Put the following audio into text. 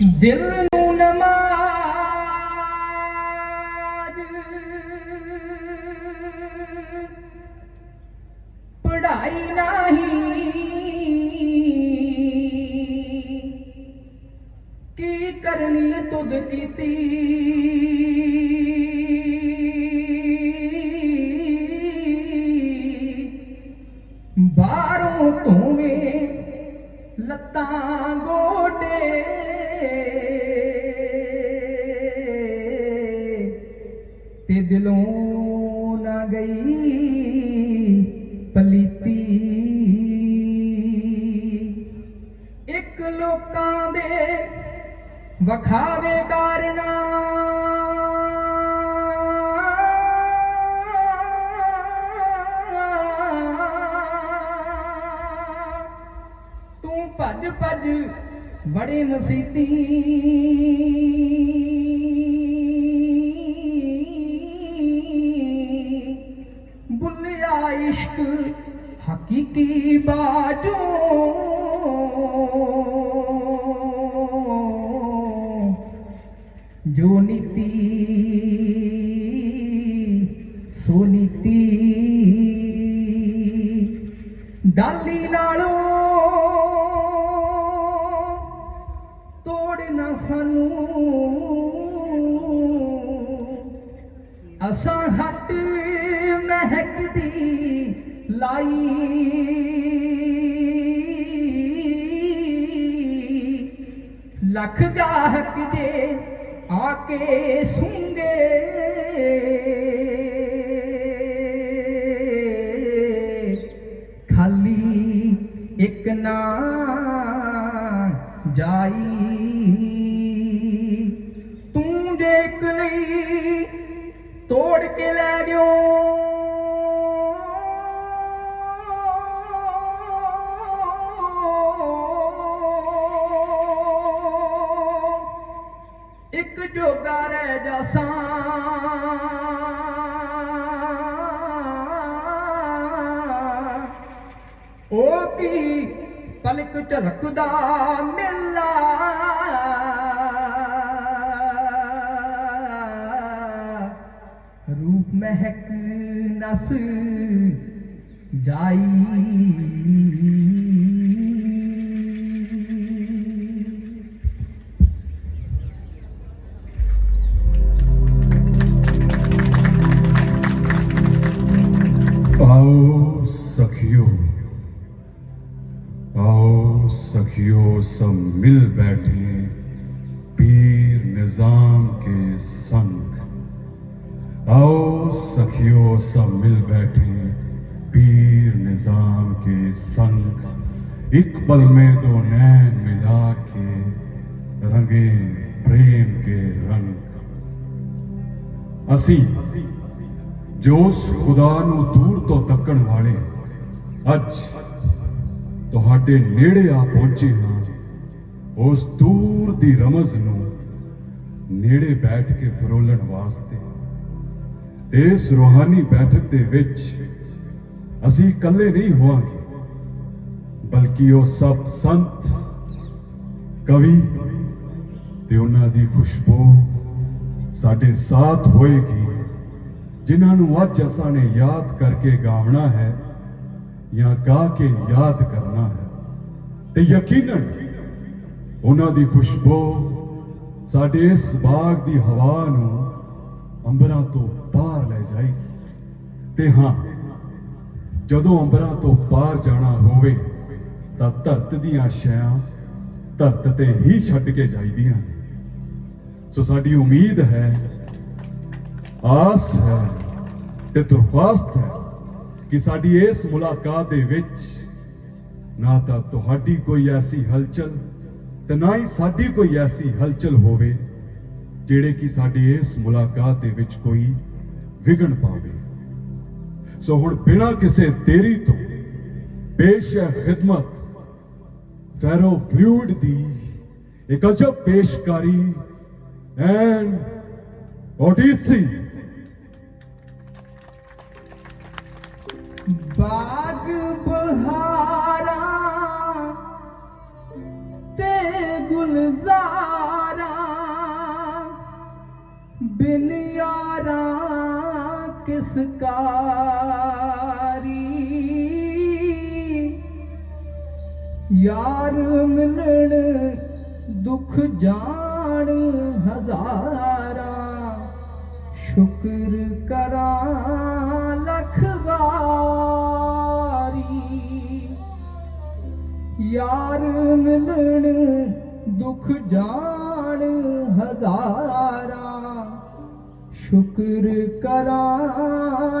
ਦਿਲ ਨੂੰ ਨਮਾਜ਼। ਪੜਾਈ ਨਹੀਂ। ਕੀ ਕਰਨੀ ਤੁਧ ਕੀਤੀ? ਬਾਹਰੋਂ ਤੂੰ ਧੋਵੇਂ ਲੱਤਾਂ ਗੋਡੇ ਤੇ ਦਿਲੋਂ ਨਾ ਗਈ ਪਲੀਤੀ। ਇੱਕ ਲੋਕਾਂ ਦੇ ਵਖਾਵੇ ਕਾਰਨਾ ਤੂੰ ਭੱਜ ਭੱਜ ਬੜੇ ਮਸੀਤੀ ਹਕੀਕੀ ਬਾਜੋ ਜੋ ਨੀਤੀ ਸੋ ਨੀਤੀ। ਡਾਲੀ ਨਾਲੋਂ ਤੋੜਨਾ ਸਾਨੂੰ। ਅਸਾਂ ਹੱਟ ਮਹਿਕਦੀ ਲਾਈ ਲੱਖ ਗਾਹਕ ਦੇ ਆ ਕੇ ਸੁੰਗੇ ਖਾਲੀ ਇੱਕ ਨਾ ਜਾਈ। ਜੋਗਾ ਰਹਿ ਜਾਸਾਂ ਉਹ ਕੀ ਪਲਕ ਝਲਕਦਾ ਮੇਲਾ। ਰੂਪ ਮਹਿਕ ਨਸ ਜਾਈ। سخیوں سب مل بیٹھے پیر نظام کے سنگ۔ او سخیوں سب مل بیٹھے پیر نظام کے سنگ۔ ایک پل میں دو نین ملا کے رنگے پریم کے رنگ۔ اسی جو اس خدا نو دور تو تکن والے، اج ਤੁਹਾਡੇ ਨੇੜੇ ਆ ਪਹੁੰਚੇ ਹਾਂ ਉਸ ਦੂਰ ਦੀ ਰਮਜ਼ ਨੂੰ ਨੇੜੇ ਬੈਠ ਕੇ ਫਰੋਲਣ ਵਾਸਤੇ। ਤੇ ਇਸ ਰੂਹਾਨੀ ਬੈਠਕ ਦੇ ਵਿੱਚ ਅਸੀਂ ਇਕੱਲੇ ਨਹੀਂ ਹੋਵਾਂਗੇ, ਬਲਕਿ ਉਹ ਸਭ ਸੰਤ, ਕਵੀ ਤੇ ਉਹਨਾਂ ਦੀ ਖੁਸ਼ਬੂ ਸਾਡੇ ਸਾਥ ਹੋਏਗੀ, ਜਿਨ੍ਹਾਂ ਨੂੰ ਅੱਜ ਅਸਾਂ ਨੇ ਯਾਦ ਕਰਕੇ ਗਾਵਣਾ ਹੈ। ਜਾਂ ਗਾ ਕੇ ਯਾਦ ਕਰਨਾ ਹੈ। ਤੇ ਯਕੀਨਨ ਉਹਨਾਂ ਦੀ ਖੁਸ਼ਬੂ ਸਾਡੇ ਇਸ ਬਾਗ ਦੀ ਹਵਾ ਨੂੰ ਅੰਬਰਾਂ ਤੋਂ ਪਾਰ ਲੈ ਜਾਏਗੀ। ਤੇ ਹਾਂ, ਜਦੋਂ ਅੰਬਰਾਂ ਤੋਂ ਪਾਰ ਜਾਣਾ ਹੋਵੇ, ਤਾਂ ਧਰਤ ਦੀਆਂ ਛਾਂ ਧਰਤ ਤੇ ਹੀ ਛੱਡ ਕੇ ਜਾਈਦੀਆਂ ਸੋ ਸਾਡੀ ਉਮੀਦ ਹੈ, ਆਸ ਹੈ ਤੇ ਦਰਖਾਸਤ ਹੈ ਕਿ ਸਾਡੀ ਇਸ ਮੁਲਾਕਾਤ ਦੇ ਵਿੱਚ ਨਾ ਤਾਂ ਤੁਹਾਡੀ ਕੋਈ ਐਸੀ ਹਲਚਲ ਤੇ ਨਾ ਹੀ ਸਾਡੀ ਕੋਈ ਐਸੀ ਹਲਚਲ ਹੋਵੇ ਜਿਹੜੇ ਕਿ ਸਾਡੀ ਇਸ ਮੁਲਾਕਾਤ ਦੇ ਵਿੱਚ ਕੋਈ ਵਿਗਣ ਪਾਵੇ। ਸੋ ਹੁਣ ਬਿਨਾਂ ਕਿਸੇ ਦੇਰੀ ਤੋਂ ਪੇਸ਼ ਹੈ ਖਿਦਮਤ ਫੈਰੋ ਫਲੂਇਡ ਦੀ ਇੱਕ ਅਜਬ ਪੇਸ਼ਕਾਰੀ ਐਂਡ ਓਡੀਸੀ ਯਾਰਾਂ ਯਾਰ ਮਿਲਣ, ਦੁੱਖ ਜਾਣ ਹਜ਼ਾਰਾਂ। ਸ਼ੁਕਰ ਕਰਾਂ ਲੱਖ ਵਾਰੀ। ਯਾਰ ਮਿਲਣ, ਦੁੱਖ ਜਾਣ ਹਜ਼ਾਰ। ਸ਼ੁਕਰ ਕਰਾਂ।